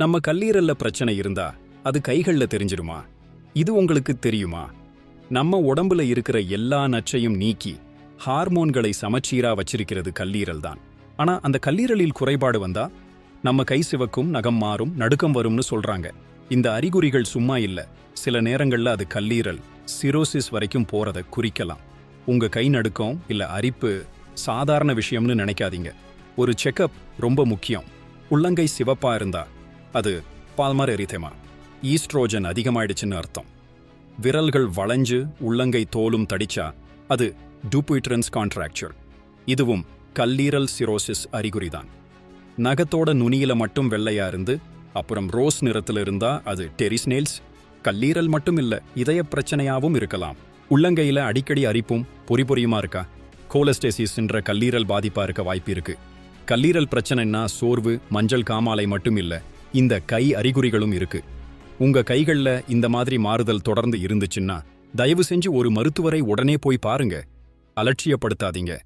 நம்ம கல்லீரல்ல பிரச்சனை இருந்தா அது கைகள்ல தெரிஞ்சிருமா இது உங்களுக்கு தெரியுமா? நம்ம உடம்புல இருக்கிற எல்லா நச்சையும் நீக்கி ஹார்மோன்களை சமச்சீரா வச்சிருக்கிறது கல்லீரல் தான். ஆனா அந்த கல்லீரலில் குறைபாடு வந்தா நம்ம கை சிவக்கும் நகம் மாறும் நடுக்கம் வரும்னு சொல்றாங்க. இந்த அறிகுறிகள் சும்மா இல்ல. சில நேரங்கள்ல அது கல்லீரல் சிரோசிஸ் வரைக்கும் போறதை குறிக்கலாம். உங்க கை நடுக்கம் இல்ல அரிப்பு சாதாரண விஷயம்னு நினைக்காதீங்க. ஒரு செக்கப் ரொம்ப முக்கியம். உள்ளங்கை சிவப்பா இருந்தா அது பால்மர் எரிதேமா. ஈஸ்ட்ரோஜன் அதிகமாயிடுச்சுன்னு அர்த்தம். விரல்கள் வளைஞ்சு உள்ளங்கை தோலும் தடிச்சா அது டூபிட்ரன்ஸ் கான்ட்ராக்சுவல் இதுவும் கல்லீரல் சிரோசிஸ் அறிகுறிதான். நகத்தோட நுனியில மட்டும் வெள்ளையா இருந்து அப்புறம் ரோஸ் நிறத்துல இருந்தா அது டெரிஸ்னேல்ஸ் கல்லீரல் மட்டும் இல்ல இதய பிரச்சனையாவும் இருக்கலாம். உள்ளங்கையில அடிக்கடி அரிப்பும் பொறி பொறியுமா இருக்கா? கோலஸ்டேசிஸ்ன்ற கல்லீரல் பாதிப்பா இருக்க வாய்ப்பு இருக்கு. கல்லீரல் பிரச்சனைன்னா சோர்வு மஞ்சள் காமாலை மட்டும் இல்ல இந்த கை அறிகுறிகளும் இருக்கு. உங்க கைகள்ல இந்த மாதிரி மாறுதல் தொடர்ந்து இருந்துச்சுன்னா தயவு செஞ்சு ஒரு மருத்துவரை உடனே போய் பாருங்க. அலட்சியப்படுத்தாதீங்க.